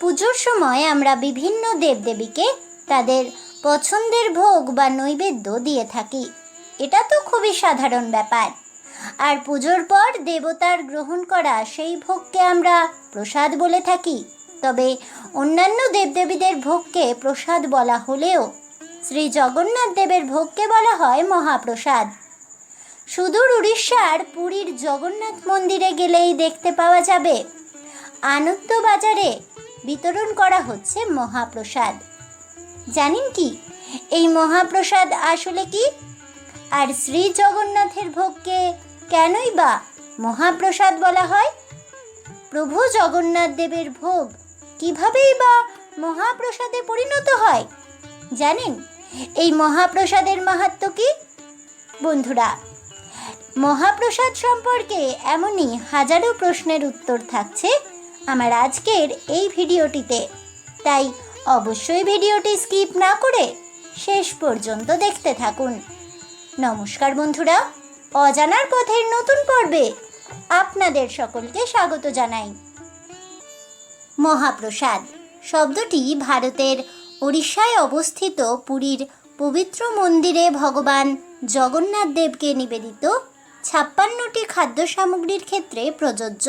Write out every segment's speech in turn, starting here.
পুজোর সময় আমরা বিভিন্ন দেবদেবীকে তাদের পছন্দের ভোগ বা নৈবেদ্য দিয়ে থাকি। এটা তো খুবই সাধারণ ব্যাপার। আর পুজোর পর দেবতার গ্রহণ করা সেই ভোগকে আমরা প্রসাদ বলে থাকি। তবে অন্যান্য দেবদেবীদের ভোগকে প্রসাদ বলা হলেও শ্রী জগন্নাথ দেবের ভোগকে বলা হয় মহাপ্রসাদ। সুদূর উড়িষ্যার পুরীর জগন্নাথ মন্দিরে গেলেই দেখতে পাওয়া যাবে। আনন্দবাজারে বিতরণ করা হচ্ছে মহাপ্রসাদ। জানেন কি? এই মহাপ্রসাদ আসলে কি? আর শ্রী জগন্নাথের ভোগকে কেনই বা মহাপ্রসাদ বলা হয়? প্রভু জগন্নাথ দেবের ভোগ কিভাবেই বা মহাপ্রসাদে পরিণত হয়? জানেন? এই মহাপ্রসাদের মাহাত্ম কি? বন্ধুরা, মহাপ্রসাদ সম্পর্কে এমনই হাজারো প্রশ্নের উত্তর থাকছে। আমার আজকের এই ভিডিওটিতে। তাই অবশ্যই ভিডিওটি স্কিপ না করে শেষ পর্যন্ত দেখতে থাকুন। নমস্কার বন্ধুরা, অজানার পথের নতুন পর্বে আপনাদের সকলকে স্বাগত জানাই। মহাপ্রসাদ শব্দটি ভারতের ওড়িশায় অবস্থিত পুরীর পবিত্র মন্দিরে ভগবান জগন্নাথ দেবকে নিবেদিত ছাপ্পান্নটি খাদ্য সামগ্রীর ক্ষেত্রে প্রযোজ্য।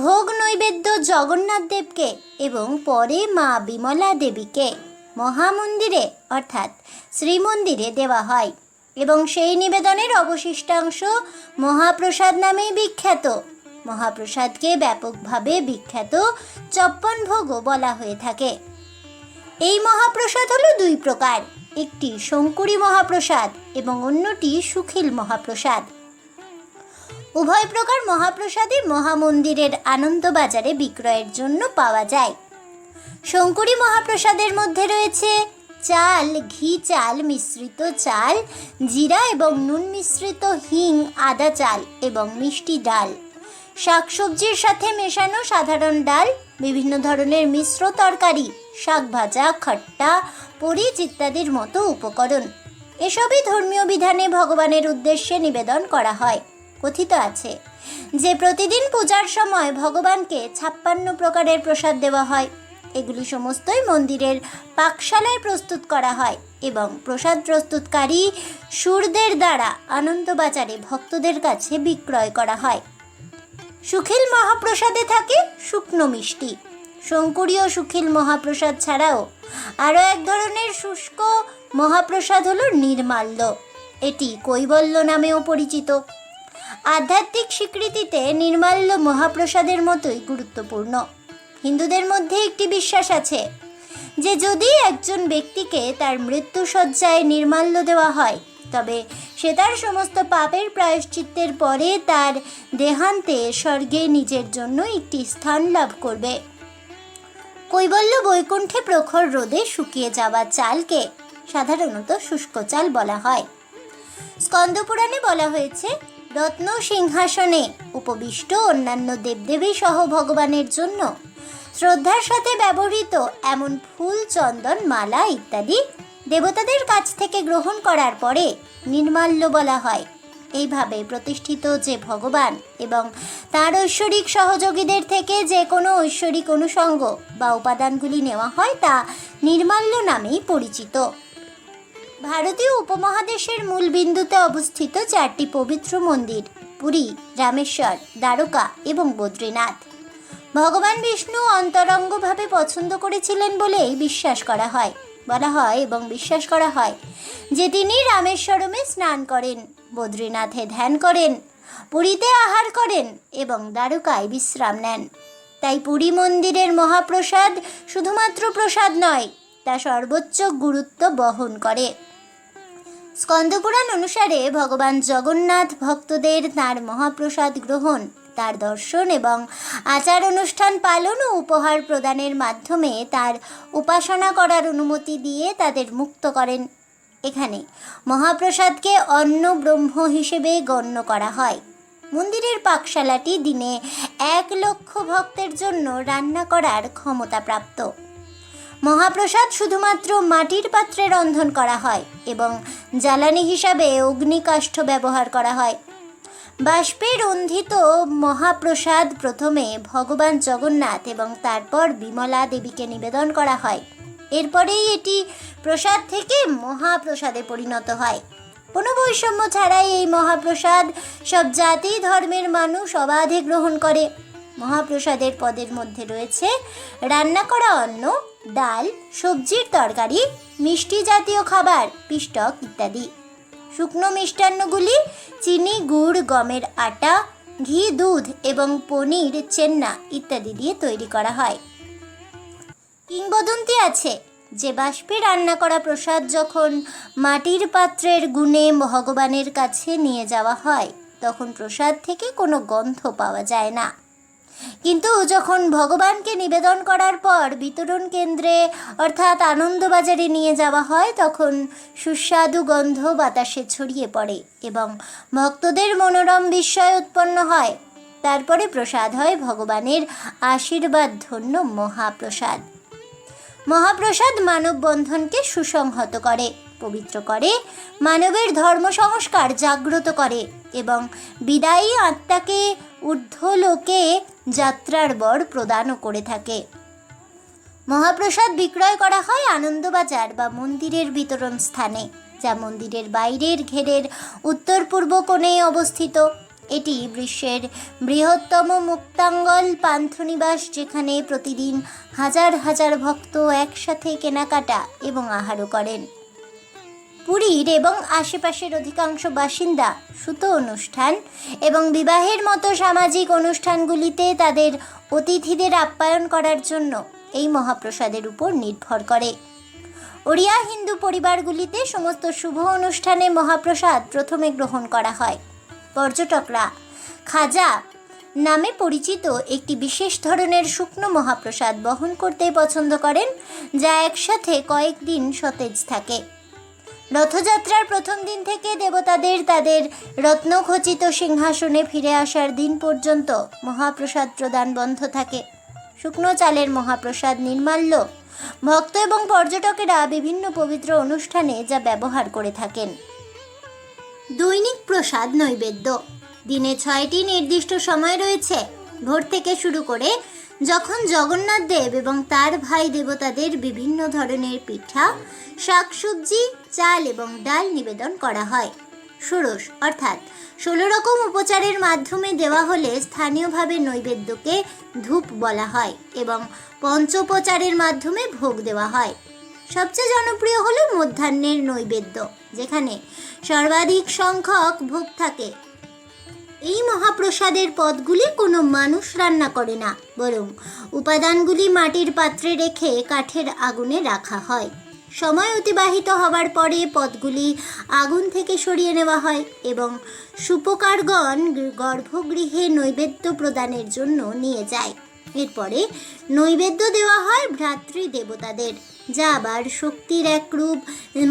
ভোগ নৈবেদ্য জগন্নাথ দেবকে এবং পরে মা বিমলা দেবীকে মহামন্দিরে, অর্থাৎ শ্রীমন্দিরে দেওয়া হয় এবং সেই নিবেদনের অবশিষ্টাংশ মহাপ্রসাদ নামেই বিখ্যাত। মহাপ্রসাদকে ব্যাপকভাবে বিখ্যাত চপ্পন ভোগও বলা হয়ে থাকে। এই মহাপ্রসাদ হলো দুই প্রকার, একটি শঙ্কুরি মহাপ্রসাদ এবং অন্যটি সুখিল মহাপ্রসাদ। উভয় প্রকার মহাপ্রসাদই মহামন্দিরের আনন্দবাজারে বিক্রয়ের জন্য পাওয়া যায়। শঙ্করী মহাপ্রসাদের মধ্যে রয়েছে চাল, ঘি চাল, মিশ্রিত চাল, জিরা এবং নুন মিশ্রিত হিং, আদা চাল এবং মিষ্টি ডাল। শাকসবজির সাথে মেশানো সাধারণ ডাল, বিভিন্ন ধরনের মিশ্র তরকারি, শাক ভাজা, খট্টা পরিচ ইত্যাদির মতো উপকরণ। এসবই ধর্মীয় বিধানে ভগবানের উদ্দেশ্যে নিবেদন করা হয়। কথিত আছে যে প্রতিদিন পূজার সময় ভগবানকে ছাপ্পান্ন প্রকারের প্রসাদ দেওয়া হয়। এগুলি সমস্তই মন্দিরের পাকশালায় প্রস্তুত করা হয় এবং প্রসাদ প্রস্তুতকারী সুরদের দ্বারা আনন্দবাজারে ভক্তদের কাছে বিক্রয় করা হয়। সুখিল মহাপ্রসাদে থাকে শুকনো মিষ্টি। শঙ্করীয় সুখিল মহাপ্রসাদ ছাড়াও আরও এক ধরনের শুষ্ক মহাপ্রসাদ হলো নির্মাল্য। এটি কৈবল্য নামেও পরিচিত। আধ্যাত্মিক স্বীকৃতিতে নির্মাল্য মহাপ্রসাদের মতোই গুরুত্বপূর্ণ। হিন্দুদের মধ্যে একটি বিশ্বাস আছে যে যদি একজন ব্যক্তিকে তার মৃত্যুসজ্জায় নির্মাল্য দেওয়া হয়, তবে সে তার সমস্ত পাপের প্রায়শ্চিত্তের পরে তার দেহান্তে স্বর্গে নিজের জন্য একটি স্থান লাভ করবে। কৈবল্য বৈকুণ্ঠে প্রখর রোদে শুকিয়ে যাওয়া চালকে সাধারণত শুষ্ক চাল বলা হয়। স্কন্দপুরাণে বলা হয়েছে রত্ন সিংহাসনে উপবিষ্ট অন্যান্য দেবদেবী সহ ভগবানের জন্য। শ্রদ্ধার সাথে ব্যবহৃত এমন ফুল, চন্দন, মালা ইত্যাদি দেবতাদের কাছ থেকে গ্রহণ করার পরে নির্মাল্য বলা হয়। এইভাবে প্রতিষ্ঠিত যে ভগবান এবং তার ঐশ্বরিক সহযোগীদের থেকে যে কোনো ঐশ্বরিক অনুষঙ্গ বা উপাদানগুলি নেওয়া হয় তা নির্মাল্য নামেই পরিচিত। ভারতীয় উপমহাদেশের মূল বিন্দুতে অবস্থিত চারটি পবিত্র মন্দির, পুরী, রামেশ্বর, দ্বারকা এবং বদ্রীনাথ। ভগবান বিষ্ণু অন্তরঙ্গভাবে পছন্দ করেছিলেন বলেই বিশ্বাস করা হয়, বলা হয় এবং বিশ্বাস করা হয় যে তিনি রামেশ্বরমে স্নান করেন, বদ্রীনাথে ধ্যান করেন, পুরীতে আহার করেন এবং দ্বারকায় বিশ্রাম নেন। তাই পুরী মন্দিরের মহাপ্রসাদ শুধুমাত্র প্রসাদ নয়, তা সর্বোচ্চ গুরুত্ব বহন করে। স্কন্দপুরাণ অনুসারে ভগবান জগন্নাথ ভক্তদের তার মহাপ্রসাদ গ্রহণ, তার দর্শন এবং আচার অনুষ্ঠান পালন ও উপহার প্রদানের মাধ্যমে তার উপাসনা করার অনুমতি দিয়ে তাদের মুক্ত করেন। এখানে মহাপ্রসাদকে অন্ন ব্রহ্ম হিসেবে গণ্য করা হয়। মন্দিরের পাকশালাটি দিনে এক লক্ষ ভক্তের জন্য রান্না করার ক্ষমতা প্রাপ্ত। মহাপ্রসাদ শুধুমাত্র মাটির পাত্রে রন্ধন করা হয় এবং জ্বালানি হিসাবে অগ্নিকাষ্ঠ ব্যবহার করা হয়। বাষ্পে রন্ধিত মহাপ্রসাদ প্রথমে ভগবান জগন্নাথ এবং তারপর বিমলা দেবীকে নিবেদন করা হয়। এরপরেই এটি প্রসাদ থেকে মহাপ্রসাদে পরিণত হয়। কোনো বৈষম্য ছাড়াই এই মহাপ্রসাদ সব জাতি, ধর্মের মানুষ অবাধে গ্রহণ করে। মহাপ্রসাদের পদের মধ্যে রয়েছে রান্না করা অন্ন, ডাল, সবজির তরকারি, মিষ্টি জাতীয় খাবার, পিষ্টক ইত্যাদি। শুকনো মিষ্টান্নগুলি চিনি, গুড়, গমের আটা, ঘি, দুধ এবং পনির, চেন্না ইত্যাদি দিয়ে তৈরি করা হয়। কিংবদন্তি আছে যে বাষ্পে রান্না করা প্রসাদ যখন মাটির পাত্রের গুণে ভগবানের কাছে নিয়ে যাওয়া হয়, তখন প্রসাদ থেকে কোনো গন্ধ পাওয়া যায় না। কিন্তু যখন ভগবানকে নিবেদন করার পর বিতরণ কেন্দ্রে, অর্থাৎ আনন্দবাজারে নিয়ে যাওয়া হয়, তখন সুস্বাদু গন্ধ বাতাসে ছড়িয়ে পড়ে এবং ভক্তদের মনোরম বিস্ময় উৎপন্ন হয়। তারপরে প্রসাদ হয় ভগবানের আশীর্বাদ ধন্য মহাপ্রসাদ। মহাপ্রসাদ মানব বন্ধনকে সুসংহত করে, পবিত্র করে, মানবের ধর্ম সংস্কার জাগ্রত করে এবং বিদায়ী আত্মাকে ঊর্ধ্বলোকে যাত্রার বর প্রদানও করে থাকে। মহাপ্রসাদ বিক্রয় করা হয় আনন্দবাজার বা মন্দিরের বিতরণ স্থানে, যা মন্দিরের বাইরের ঘেরের উত্তর পূর্ব কোণে অবস্থিত। এটি বিশ্বের বৃহত্তম মুক্তাঙ্গল পান্থনিবাস, যেখানে প্রতিদিন হাজার হাজার ভক্ত একসাথে কেনাকাটা এবং আহারও করেন। পুরীর এবং আশেপাশের অধিকাংশ বাসিন্দা সুতো অনুষ্ঠান এবং বিবাহের মতো সামাজিক অনুষ্ঠানগুলিতে তাদের অতিথিদের আপ্যায়ন করার জন্য এই মহাপ্রসাদের উপর নির্ভর করে। ওড়িয়া হিন্দু পরিবারগুলিতে সমস্ত শুভ অনুষ্ঠানে মহাপ্রসাদ প্রথমে গ্রহণ করা হয়। পর্যটকরা খাজা নামে পরিচিত একটি বিশেষ ধরনের শুকনো মহাপ্রসাদ বহন করতে পছন্দ করেন, যা একসাথে কয়েকদিন সতেজ থাকে। রথযাত্রার প্রথম দিন থেকে দেবতাদের তাদের রত্নখচিত সিংহাসনে ফিরে আসার দিন পর্যন্ত মহাপ্রসাদ প্রদান বন্ধ থাকে। শুকনো চালের মহাপ্রসাদ নির্মাল্য। ভক্ত এবং পর্যটকেরা বিভিন্ন পবিত্র অনুষ্ঠানে যা ব্যবহার করে থাকেন। দৈনিক প্রসাদ নৈবেদ্য। দিনে ছয়টি নির্দিষ্ট সময় রয়েছে। ভোর থেকে শুরু করে যখন জগন্নাথ দেব এবং তার ভাই দেবতাদের বিভিন্ন ধরনের পিঠা, শাকসবজি চাল এবং ডাল নিবেদন করা হয়। ষোড়শ, অর্থাৎ ষোলো রকম উপচারের মাধ্যমে দেওয়া হলে স্থানীয়ভাবে নৈবেদ্যকে ধূপ বলা হয় এবং পঞ্চোপচারের মাধ্যমে ভোগ দেওয়া হয়। সবচেয়ে জনপ্রিয় হলো মধ্যাহ্নের নৈবেদ্য, যেখানে সর্বাধিক সংখ্যক ভোগ থাকে। এই মহাপ্রসাদের পদগুলি কোনো মানুষ রান্না করে না, বরং উপাদানগুলি মাটির পাত্রে রেখে কাঠের আগুনে রাখা হয়। সময় অতিবাহিত হবার পরে পদগুলি আগুন থেকে সরিয়ে নেওয়া হয় এবং সুপকারগণ গর্ভগৃহে নৈবেদ্য প্রদানের জন্য নিয়ে যায়। এরপরে নৈবেদ্য দেওয়া হয় ভ্রাতৃ দেবতাদের, যা আবার শক্তির এক রূপ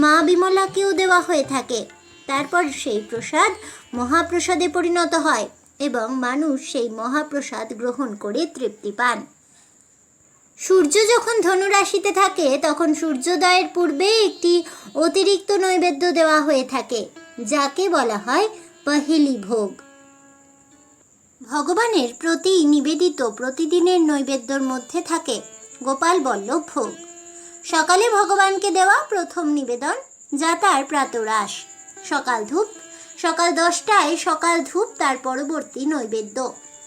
মা বিমলাকেও দেওয়া হয়ে থাকে। তারপর সেই প্রসাদ মহাপ্রসাদে পরিণত হয় এবং মানুষ সেই মহাপ্রসাদ গ্রহণ করে তৃপ্তি পান। সূর্য যখন ধনুরাশিতে থাকে, তখন সূর্যোদয়ের পূর্বে একটি অতিরিক্ত নৈবেদ্য দেওয়া হয়ে থাকে, যাকে বলা হয় পহিলি ভোগ। ভগবানের প্রতি নিবেদিত প্রতিদিনের নৈবেদ্যর মধ্যে থাকে গোপাল বল্লভ ভোগ। সকালে ভগবানকে দেওয়া প্রথম নিবেদন, যা তার প্রাতরাশ। সকাল ধূপ, সকাল দশটায় সকাল ধূপ, তার পরবর্তী নৈবেদ্য।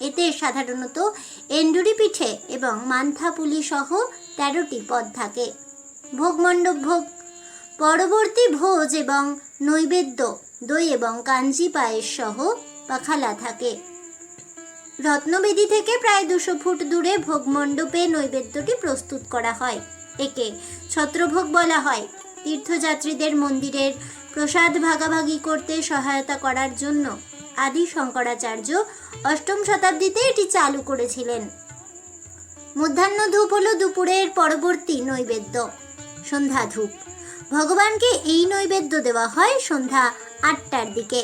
এতে সাধারণত এন্ডুরি পিঠে এবং মান্থাপুলি সহ তেরোটি পদ থাকে। ভোগমণ্ডপ ভোগ, পরবর্তী ভোজ এবং নৈবেদ্য, দই এবং কাঞ্জি পায়েস সহ পাখালা থাকে। রত্নবেদী থেকে প্রায় দুশো ফুট দূরে ভোগমণ্ডপে নৈবেদ্যটি প্রস্তুত করা হয়। একে ছত্রভোগ বলা হয়। তীর্থযাত্রীদের মন্দিরের প্রসাদ ভাগাভাগি করতে সহায়তা করার জন্য আদি শঙ্করাচার্য অষ্টম শতাব্দীতে এটি চালু করেছিলেন। মধ্যাহ্ন ধূপ হলো দুপুরের পরবর্তী নৈবেদ্য, সন্ধ্যা ধূপ। ভগবানকে এই নৈবেদ্য দেওয়া হয় সন্ধ্যা আটটার দিকে।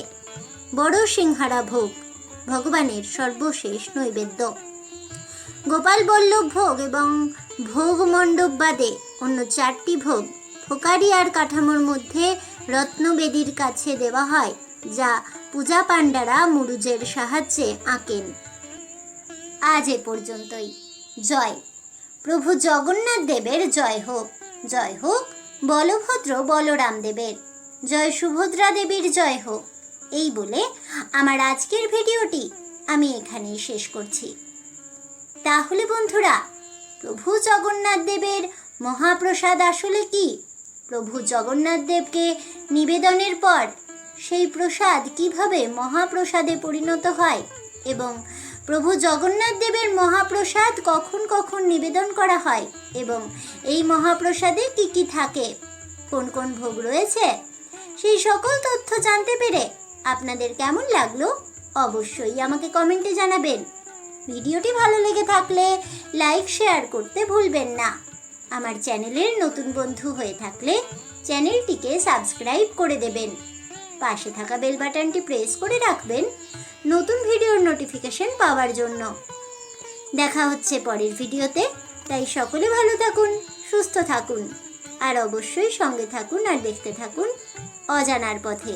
বড় সিংহারা ভোগ, ভগবানের সর্বশেষ নৈবেদ্য। গোপাল বল্লভ ভোগ এবং ভোগ মণ্ডপ বাদে অন্য চারটি ভোগ ফোকারিয়ার কাঠামোর মধ্যে রত্নবেদীর কাছে দেওয়া হয়, যা পূজা পাণ্ডারা মুরুজের সাহায্যে আঁকেন। আজ এ পর্যন্তই। জয়। প্রভু জগন্নাথ দেবের জয় হোক। জয় হোক বলভদ্র বলরাম দেবের। জয় সুভদ্রা দেবীর জয় হোক। এই বলে আমার আজকের ভিডিওটি আমি এখানেই শেষ করছি। তাহলে বন্ধুরা, প্রভু জগন্নাথ দেবের মহাপ্রসাদ আসলে কি? প্রভু জগন্নাথ দেবকে নিবেদনের পর সেই প্রসাদ কীভাবে মহাপ্রসাদে পরিণত হয় এবং প্রভু জগন্নাথ দেবের মহাপ্রসাদ কখন কখন নিবেদন করা হয় এবং এই মহাপ্রসাদে কি কি থাকে? কোন কোন ভোগ রয়েছে? সেই সকল তথ্য জানতে পেরে আপনাদের কেমন লাগল অবশ্যই আমাকে কমেন্টে জানাবেন। ভিডিওটি ভালো লেগে থাকলে লাইক, শেয়ার করতে ভুলবেন না। আমার চ্যানেলের নতুন বন্ধু হয়ে থাকলে চ্যানেলটিকে সাবস্ক্রাইব করে দেবেন। পাশে থাকা বেল বাটনটি প্রেস করে রাখবেন নতুন ভিডিওর নোটিফিকেশন পাওয়ার জন্য। দেখা হচ্ছে পরের ভিডিওতে তাই সকলে ভালো থাকুন, সুস্থ থাকুন, আর অবশ্যই সঙ্গে থাকুন আর দেখতে থাকুন অজানার পথে।